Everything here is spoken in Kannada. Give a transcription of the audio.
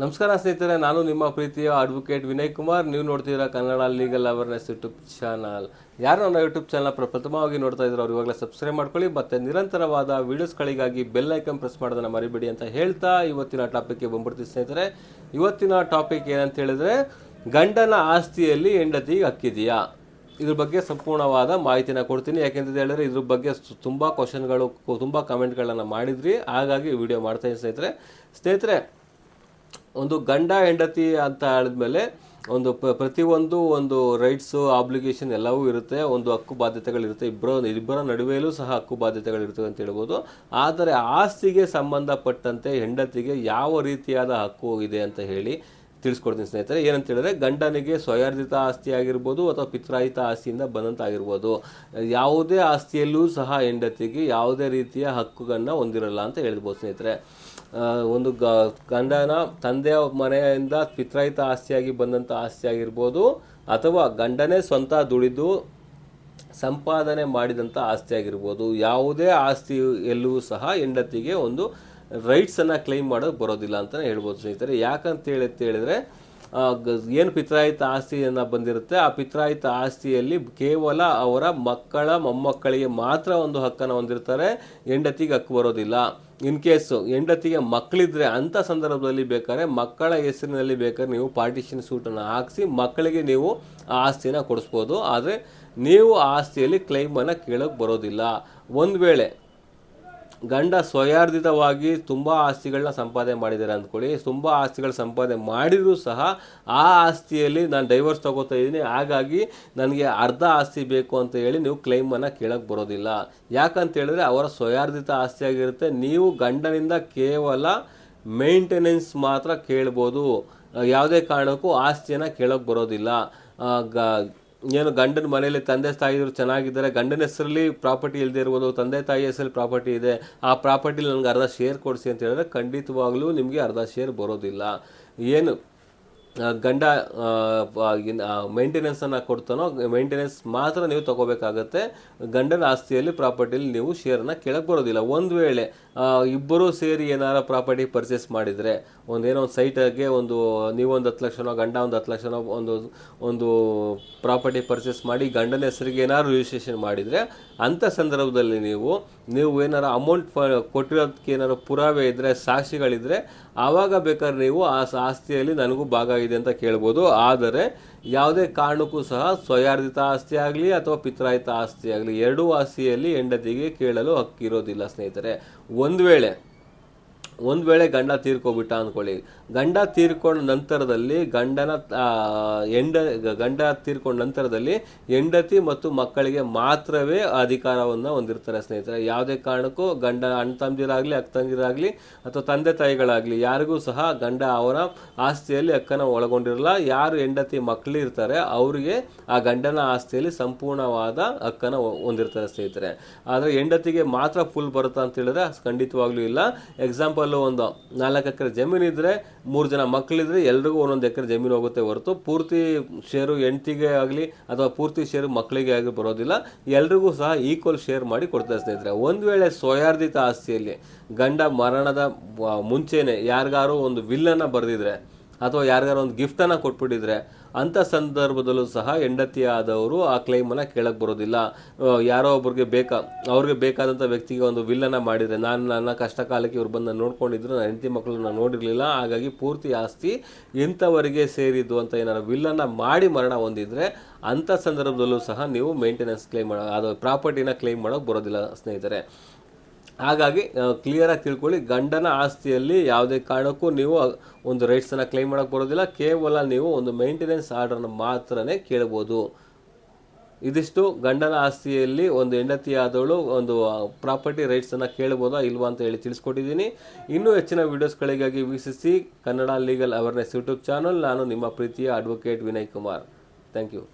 ನಮಸ್ಕಾರ ಸ್ನೇಹಿತರೆ, ನಾನು ನಿಮ್ಮ ಪ್ರೀತಿಯ ಅಡ್ವೊಕೇಟ್ ವಿನಯ್ ಕುಮಾರ್. ನೀವು ನೋಡ್ತಿದ್ದೀರಾ Kannada legal awareness YouTube channel ಯಾರು ನನ್ನ ಯೂಟ್ಯೂಬ್ ಚಾನಲ್ ಪ್ರಥಮವಾಗಿ ನೋಡ್ತಾ ಇದ್ರು ಅವ್ರು ಇವಾಗಲೇ ಸಬ್ಸ್ಕ್ರೈಬ್ ಮಾಡ್ಕೊಳ್ಳಿ. ಮತ್ತು ನಿರಂತರವಾದ ವೀಡಿಯೋಸ್ಗಳಿಗಾಗಿ ಬೆಲ್ ಐಕನ್ ಪ್ರೆಸ್ ಮಾಡೋದನ್ನ ಮರಿಬೇಡಿ ಅಂತ ಹೇಳ್ತಾ ಇವತ್ತಿನ ಟಾಪಿಕ್ಗೆ ಬಂದ್ಬಿಡ್ತೀವಿ ಸ್ನೇಹಿತರೆ. ಇವತ್ತಿನ ಟಾಪಿಕ್ ಏನಂತ ಹೇಳಿದ್ರೆ, ಗಂಡನ ಆಸ್ತಿಯಲ್ಲಿ ಹೆಂಡತಿ ಹಕ್ಕಿದೆಯಾ? ಇದ್ರ ಬಗ್ಗೆ ಸಂಪೂರ್ಣವಾದ ಮಾಹಿತಿನ ಕೊಡ್ತೀನಿ. ಯಾಕೆಂತ ಹೇಳಿದ್ರೆ, ಇದ್ರ ಬಗ್ಗೆ ತುಂಬ ಕ್ವಶನ್ಗಳು ತುಂಬಾ ಕಮೆಂಟ್ಗಳನ್ನು ಮಾಡಿದ್ರಿ. ಹಾಗಾಗಿ ವಿಡಿಯೋ ಮಾಡ್ತಾ ಇದ್ದೀನಿ ಸ್ನೇಹಿತರೆ. ಸ್ನೇಹಿತರೆ ಒಂದು ಗಂಡ ಹೆಂಡತಿ ಅಂತ ಹೇಳಿದ್ಮೇಲೆ ಒಂದು ಪ್ರತಿಯೊಂದು ಒಂದು ರೈಟ್ಸು ಆಬ್ಲಿಗೇಷನ್ ಎಲ್ಲವೂ ಇರುತ್ತೆ. ಒಂದು ಹಕ್ಕು ಬಾಧ್ಯತೆಗಳಿರುತ್ತೆ. ಇಬ್ಬರ ಇಬ್ಬರ ನಡುವೆಯಲ್ಲೂ ಸಹ ಹಕ್ಕು ಬಾಧ್ಯತೆಗಳಿರ್ತವೆ ಅಂತ ಹೇಳ್ಬೋದು. ಆದರೆ ಆಸ್ತಿಗೆ ಸಂಬಂಧಪಟ್ಟಂತೆ ಹೆಂಡತಿಗೆ ಯಾವ ರೀತಿಯಾದ ಹಕ್ಕು ಇದೆ ಅಂತ ಹೇಳಿ ತಿಳಿಸ್ಕೊಡ್ತೀನಿ ಸ್ನೇಹಿತರೆ. ಏನಂತ ಹೇಳಿದ್ರೆ ಗಂಡನಿಗೆ ಸ್ವಯಾರ್ಜಿತ ಆಸ್ತಿ ಆಗಿರ್ಬೋದು ಅಥವಾ ಪಿತ್ರಾಯಿತ ಆಸ್ತಿಯಿಂದ ಬಂದಂತ ಆಗಿರ್ಬೋದು ಯಾವುದೇ ಆಸ್ತಿಯಲ್ಲೂ ಸಹ ಹೆಂಡತಿಗೆ ಯಾವುದೇ ರೀತಿಯ ಹಕ್ಕುಗಳನ್ನ ಹೊಂದಿರಲ್ಲ ಅಂತ ಹೇಳ್ಬೋದು ಸ್ನೇಹಿತರೆ. ಒಂದು ಗಂಡನ ತಂದೆಯ ಮನೆಯಿಂದ ಪಿತ್ರಾಯಿತ ಆಸ್ತಿಯಾಗಿ ಬಂದಂಥ ಆಸ್ತಿ ಆಗಿರ್ಬೋದು ಅಥವಾ ಗಂಡನೇ ಸ್ವಂತ ದುಡಿದು ಸಂಪಾದನೆ ಮಾಡಿದಂಥ ಆಸ್ತಿ ಆಗಿರ್ಬೋದು. ಯಾವುದೇ ಆಸ್ತಿ ಎಲ್ಲೂ ಸಹ ಹೆಂಡತಿಗೆ ಒಂದು ರೈಟ್ಸನ್ನು ಕ್ಲೈಮ್ ಮಾಡೋಕ್ಕೆ ಬರೋದಿಲ್ಲ ಅಂತಲೇ ಹೇಳ್ಬೋದು ಸ್ನೇಹಿತರೆ. ಯಾಕಂತ ಹೇಳಿ ಹೇಳಿದ್ರೆ ಏನು ಪಿತ್ರಾಯಿತ ಆಸ್ತಿಯನ್ನು ಬಂದಿರುತ್ತೆ, ಆ ಪಿತ್ರಾಯಿತ ಆಸ್ತಿಯಲ್ಲಿ ಕೇವಲ ಅವರ ಮಕ್ಕಳ, ಮೊಮ್ಮಕ್ಕಳಿಗೆ ಮಾತ್ರ ಒಂದು ಹಕ್ಕನ್ನು ಹೊಂದಿರ್ತಾರೆ, ಹೆಂಡತಿಗೆ ಹಕ್ಕು ಬರೋದಿಲ್ಲ. ಇನ್ ಕೇಸು ಹೆಂಡತಿಗೆ ಮಕ್ಕಳಿದ್ರೆ ಅಂಥ ಸಂದರ್ಭದಲ್ಲಿ ಬೇಕಾದ್ರೆ, ಮಕ್ಕಳ ಹೆಸರಿನಲ್ಲಿ ಬೇಕಾದ್ರೆ ನೀವು ಪಾರ್ಟಿಷನ್ ಸೂಟನ್ನು ಹಾಕಿಸಿ, ಮಕ್ಕಳಿಗೆ ನೀವು ಆ ಆಸ್ತಿನ ಕೊಡಿಸ್ಬೋದು. ಆದರೆ, ನೀವು ಆ ಆಸ್ತಿಯಲ್ಲಿ ಕ್ಲೈಮನ್ನು ಕೇಳೋಕೆ ಬರೋದಿಲ್ಲ. ಒಂದು ವೇಳೆ ಗಂಡ ಸ್ವಯಾರ್ಧಿತವಾಗಿ ತುಂಬ ಆಸ್ತಿಗಳನ್ನ ಸಂಪಾದನೆ ಮಾಡಿದ್ದಾರೆ ಅಂದ್ಕೊಳ್ಳಿ. ತುಂಬ ಆಸ್ತಿಗಳ ಸಂಪಾದನೆ ಮಾಡಿದರೂ ಸಹ ಆ ಆಸ್ತಿಯಲ್ಲಿ ನಾನು ಡೈವರ್ಸ್ ತಗೋತಾ ಇದ್ದೀನಿ ಹಾಗಾಗಿ ನನಗೆ ಅರ್ಧ ಆಸ್ತಿ ಬೇಕು ಅಂತ ಹೇಳಿ ನೀವು ಕ್ಲೈಮನ್ನು ಕೇಳಕ್ಕೆ ಬರೋದಿಲ್ಲ. ಯಾಕಂತ ಹೇಳಿದ್ರೆ ಅವರ ಸ್ವಯಾರ್ಧಿತ ಆಸ್ತಿಯಾಗಿರುತ್ತೆ ನೀವು ಗಂಡನಿಂದ ಕೇವಲ ಮೇಂಟೆನೆನ್ಸ್ ಮಾತ್ರ ಕೇಳ್ಬೋದು. ಯಾವುದೇ ಕಾರಣಕ್ಕೂ ಆಸ್ತಿಯನ್ನು ಕೇಳೋಕೆ ಬರೋದಿಲ್ಲ. ಗ ಏನು ಗಂಡನ ಮನೆಯಲ್ಲಿ ತಂದೆ ತಾಯಿಯವರು ಚೆನ್ನಾಗಿದ್ದಾರೆ, ಗಂಡನ ಹೆಸರಲ್ಲಿ ಪ್ರಾಪರ್ಟಿ ಇಲ್ಲದೆ ಇರ್ಬೋದು, ತಂದೆ ತಾಯಿ ಹೆಸರಲ್ಲಿ ಪ್ರಾಪರ್ಟಿ ಇದೆ, ಆ ಪ್ರಾಪರ್ಟಿಲಿ ನನಗೆ ಅರ್ಧ ಶೇರ್ ಕೊಡಿಸಿ ಅಂತ ಹೇಳಿದ್ರೆ ಖಂಡಿತವಾಗಲೂ ನಿಮಗೆ ಅರ್ಧ ಶೇರ್ ಬರೋದಿಲ್ಲ. ಏನು ಗಂಡ ಮೇಂಟೆನೆನ್ಸನ್ನು ಕೊಡ್ತಾನೋ ಮೇಂಟೆನೆನ್ಸ್ ಮಾತ್ರ ನೀವು ತಗೋಬೇಕಾಗತ್ತೆ. ಗಂಡನ ಆಸ್ತಿಯಲ್ಲಿ ಪ್ರಾಪರ್ಟಿಯಲ್ಲಿ ನೀವು ಶೇರನ್ನು ಕೆಳಗೆ ಬರೋದಿಲ್ಲ. ಒಂದು ವೇಳೆ ಇಬ್ಬರೂ ಸೇರಿ ಏನಾರ ಪ್ರಾಪರ್ಟಿ ಪರ್ಚೇಸ್ ಮಾಡಿದರೆ ಒಂದೇನೋ ಒಂದು ಸೈಟಾಗೆ ಒಂದು ನೀವೊಂದು ಹತ್ತು ಲಕ್ಷನೋ, ಗಂಡ ಒಂದು ಹತ್ತು ಲಕ್ಷನೋ, ಒಂದು ಒಂದು ಪ್ರಾಪರ್ಟಿ ಪರ್ಚೇಸ್ ಮಾಡಿ ಗಂಡನ ಹೆಸರಿಗೆ ಏನಾದ್ರು ರಿಜಿಸ್ಟ್ರೇಷನ್ ಮಾಡಿದರೆ ಅಂಥ ಸಂದರ್ಭದಲ್ಲಿ ನೀವು ನೀವು ಏನಾರು ಅಮೌಂಟ್ ಕೊಟ್ಟಿರೋದಕ್ಕೆ ಏನಾರು ಪುರಾವೆ ಇದ್ದರೆ ಸಾಕ್ಷಿಗಳಿದ್ದರೆ ಆವಾಗ ಬೇಕಾದ್ರೆ ನೀವು ಆ ಆಸ್ತಿಯಲ್ಲಿ ನನಗೂ ಭಾಗ ಇದೆ ಅಂತ ಕೇಳ್ಬೋದು. ಆದರೆ ಯಾವುದೇ ಕಾರಣಕ್ಕೂ ಸಹ ಸ್ವಯಾರ್ಧಿತ ಆಸ್ತಿ ಆಗಲಿ ಅಥವಾ ಪಿತ್ರಾಯಿತ ಆಸ್ತಿ ಆಗಲಿ ಎರಡೂ ಆಸ್ತಿಯಲ್ಲಿ ಹೆಂಡತಿಗೆ ಕೇಳಲು ಹಕ್ಕಿರೋದಿಲ್ಲ ಸ್ನೇಹಿತರೆ. ಒಂದು ವೇಳೆ ಒಂದು ವೇಳೆ ಗಂಡ ತೀರ್ಕೊಬಿಟ್ಟ ಅಂದ್ಕೊಳ್ಳಿ ಗಂಡ ತೀರ್ಕೊಂಡ ನಂತರದಲ್ಲಿ ಗಂಡನ ಹೆಂಡ, ಗಂಡ ತೀರ್ಕೊಂಡ ನಂತರದಲ್ಲಿ ಹೆಂಡತಿ ಮತ್ತು ಮಕ್ಕಳಿಗೆ ಮಾತ್ರವೇ ಅಧಿಕಾರವನ್ನು ಹೊಂದಿರ್ತಾರೆ ಸ್ನೇಹಿತರೆ. ಯಾವುದೇ ಕಾರಣಕ್ಕೂ ಗಂಡ ಅಣ್ಣ ತಂದಿರಾಗಲಿ ಅಕ್ಕ ತಂದಿರಾಗಲಿ ಅಥವಾ ತಂದೆ ತಾಯಿಗಳಾಗಲಿ ಯಾರಿಗೂ ಸಹ ಗಂಡ ಅವರ ಆಸ್ತಿಯಲ್ಲಿ, ಅಕ್ಕನ ಒಳಗೊಂಡಿರಲ್ಲ. ಯಾರು ಹೆಂಡತಿ ಮಕ್ಕಳು ಇರ್ತಾರೆ, ಅವರಿಗೆ ಆ ಗಂಡನ ಆಸ್ತಿಯಲ್ಲಿ ಸಂಪೂರ್ಣವಾದ ಅಕ್ಕನ ಹೊಂದಿರ್ತಾರೆ ಸ್ನೇಹಿತರೆ. ಆದರೆ ಹೆಂಡತಿಗೆ ಮಾತ್ರ ಫುಲ್ ಬರುತ್ತಾ ಅಂತ ಹೇಳಿದ್ರೆ ಖಂಡಿತವಾಗ್ಲೂ ಇಲ್ಲ. ಎಕ್ಸಾಂಪಲ್ ಒಂದು ನಾಲ್ಕು ಎಕರೆ ಜಮೀನಿದ್ದರೆ ಮೂರು ಜನ ಮಕ್ಕಳಿದ್ರೆ ಎಲ್ರಿಗೂ ಒಂದೊಂದು ಎಕರೆ ಜಮೀನು ಹೋಗುತ್ತೆ ಹೊರತು ಪೂರ್ತಿ ಶೇರು ಹೆಂಡತಿಗೆ ಆಗಲಿ ಅಥವಾ ಪೂರ್ತಿ ಶೇರು ಮಕ್ಕಳಿಗೆ ಆಗಲಿ ಬರೋದಿಲ್ಲ. ಎಲ್ರಿಗೂ ಸಹ ಈಕ್ವಲ್ ಶೇರ್ ಮಾಡಿ ಕೊಡ್ತಾರೆ ಸ್ನೇಹಿತರೆ. ಒಂದು ವೇಳೆ ಸ್ವಯಾರ್ಧಿತ ಆಸ್ತಿಯಲ್ಲಿ ಗಂಡ ಮರಣದ ಮುಂಚೆನೆ ಯಾರಿಗಾರು ಒಂದು ವಿಲ್ಲನ್ನು ಬರೆದಿದ್ರೆ ಅಥವಾ ಯಾರಿಗಾರ ಒಂದು ಗಿಫ್ಟನ್ನು ಕೊಟ್ಬಿಟ್ಟಿದ್ರೆ ಅಂಥ ಸಂದರ್ಭದಲ್ಲೂ ಸಹ ಹೆಂಡತಿ ಆದವರು ಆ ಕ್ಲೈಮನ್ನು ಕೇಳಕ್ಕೆ ಬರೋದಿಲ್ಲ. ಯಾರೋ ಒಬ್ರಿಗೆ ಬೇಕಾ, ಅವ್ರಿಗೆ ಬೇಕಾದಂಥ ವ್ಯಕ್ತಿಗೆ ಒಂದು ವಿಲ್ಲನ್ನು ಮಾಡಿದರೆ, ನಾನು ನನ್ನ ಕಷ್ಟ ಕಾಲಕ್ಕೆ ಇವ್ರು ಬಂದು ನೋಡ್ಕೊಂಡಿದ್ರು, ನನ್ನ ಹೆಂಡತಿ ಮಕ್ಕಳನ್ನ ನೋಡಿರಲಿಲ್ಲ, ಹಾಗಾಗಿ ಪೂರ್ತಿ ಆಸ್ತಿ ಇಂಥವರಿಗೆ ಸೇರಿದ್ದು ಅಂತ ಏನಾರು ವಿಲ್ಲನ್ನು ಮಾಡಿ ಮರಣ ಹೊಂದಿದರೆ ಅಂಥ ಸಂದರ್ಭದಲ್ಲೂ ಸಹ ನೀವು ಮೇಂಟೆನೆನ್ಸ್ ಕ್ಲೈಮ್ ಮಾಡೋ, ಅದು ಪ್ರಾಪರ್ಟಿನ ಕ್ಲೈಮ್ ಮಾಡೋಕ್ಕೆ ಬರೋದಿಲ್ಲ ಸ್ನೇಹಿತರೆ. ಹಾಗಾಗಿ ಕ್ಲಿಯರಾಗಿ ತಿಳ್ಕೊಳ್ಳಿ, ಗಂಡನ ಆಸ್ತಿಯಲ್ಲಿ ಯಾವುದೇ ಕಾರಣಕ್ಕೂ ನೀವು ಒಂದು ರೈಟ್ಸನ್ನು ಕ್ಲೈಮ್ ಮಾಡೋಕೆ ಬರೋದಿಲ್ಲ. ಕೇವಲ ನೀವು ಒಂದು ಮೇಂಟೆನೆನ್ಸ್ ಆರ್ಡರ್ನ ಮಾತ್ರನೇ ಕೇಳ್ಬೋದು. ಇದಿಷ್ಟು ಗಂಡನ ಆಸ್ತಿಯಲ್ಲಿ ಒಂದು ಹೆಂಡತಿಯಾದವಳು ಒಂದು ಪ್ರಾಪರ್ಟಿ ರೈಟ್ಸನ್ನು ಕೇಳ್ಬೋದಾ ಇಲ್ವಾ ಅಂತ ಹೇಳಿ ತಿಳಿಸ್ಕೊಟ್ಟಿದ್ದೀನಿ. ಇನ್ನೂ ಹೆಚ್ಚಿನ ವೀಡಿಯೋಸ್ಗಳಿಗಾಗಿ ವೀಕ್ಷಿಸಿ Kannada legal awareness YouTube channel ನಾನು ನಿಮ್ಮ ಪ್ರೀತಿಯ advocate Vinay Kumar. Thank you